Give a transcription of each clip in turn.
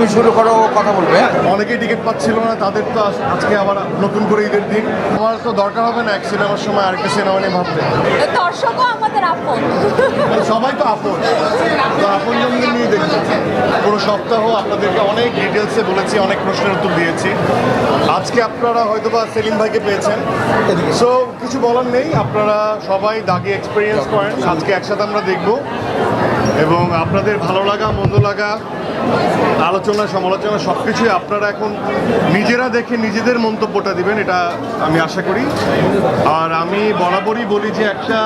তুমি শুরু করো কথা বলবে হ্যাঁ? অনেকেই টিকিট পাচ্ছিল না তাদের তো আজ- আজকে আবার নতুন করে ঈদের দিন। আমার তো দরকার হবে না এক সিনেমার সময় আরেকটা সিনেমা নিয়ে ভাবতে। দর্শকও আমাদের আপন। সবাই তো আপন। তো আপন জন্য নিয়ে দেখব। পুরো সপ্তাহ আপনাদেরকে অনেক ডিটেলসে বলেছি অনেক প্রশ্নের উত্তর দিয়েছি। আজকে আপনারা হয়তো বা সেলিম ভাইকে পেয়েছেন। সো কিছু বলার নেই আপনারা সবাই দাগি এক্সপিরিয়েন্স করেন। আজকে একসাথে আমরা দেখব। এবং আপনাদের ভালো লাগা মন্দ লাগা আলোচনা, সমালোচনা সব কিছুই আপনারা এখন নিজেরা দেখে নিজেদের মন্তব্যটা দিবেন, এটা আমি আশা করি। আর আমি বরাবরই বলি যে একটা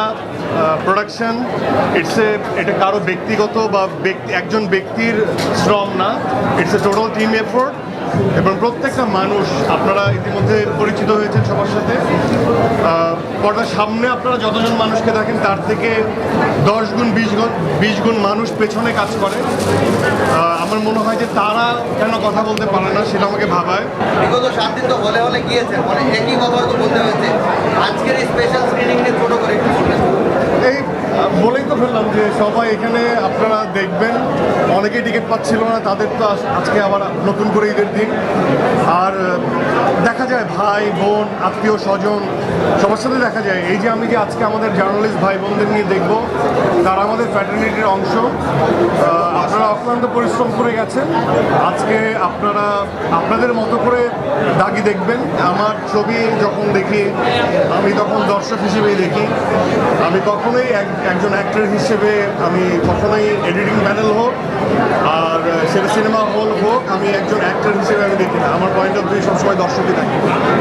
প্রোডাকশন ইটস এ এটা কারও ব্যক্তিগত বা ব্যক্তি, একজন ব্যক্তির শ্রম না it's a total team effort এবং প্রত্যেকটা মানুষ, আপনারা ইতিমধ্যে পরিচিত হয়েছেন সবার সাথে পর্দার সামনে আপনারা যতজন মানুষকে দেখেন, তার থেকে দশ গুণ, বিশ গুণ বিশ গুণ মানুষ পেছনে কাজ করে। আমার মনে হয় যে তারা কেন কথা বলতে পারে না, সেটা আমাকে ভাবায়। বিগত সাত দিন তো হলে হলে গিয়েছে মানে একই কথা হয়তো বলতে হয়েছে আজকের এই স্পেশাল স্ক্রিনিং নিয়ে ছোট করে একটু বলবেন এই আহ, বলেই তো ফেললাম যে সবাই এখানে, আপনারা দেখবেন। অনেকেই টিকিট পাচ্ছিল না, তাদের তো আজ- আজকে আবার নতুন করে ঈদের দিন। আর, দেখা যায় ভাই, বোন, আত্মীয়, স্বজন, সবার সাথে দেখা যায়। এই যে আমি যে আজকে আমাদের জার্নালিস্ট ভাই বোনদের নিয়ে দেখব, তারা আমাদের ফ্যাটার্নিটির অংশ। আপনারা অক্লান্ত পরিশ্রম করে গেছেন। আজকে আপনারা আপনাদের মতো করে দাগি দেখবেন। আমার ছবি যখন দেখি, আমি তখন দর্শক হিসেবেই দেখি। আমি কখনোই এক- একজন অ্যাক্টর হিসেবে আমি কখনোই এডিটিং প্যানেল হোক আর সেটা সিনেমা হল হোক, আমি একজন অ্যাক্টর হিসেবে আমি দেখি না। আমার পয়েন্ট অফ ভিউ সবসময় দর্শকই দেখি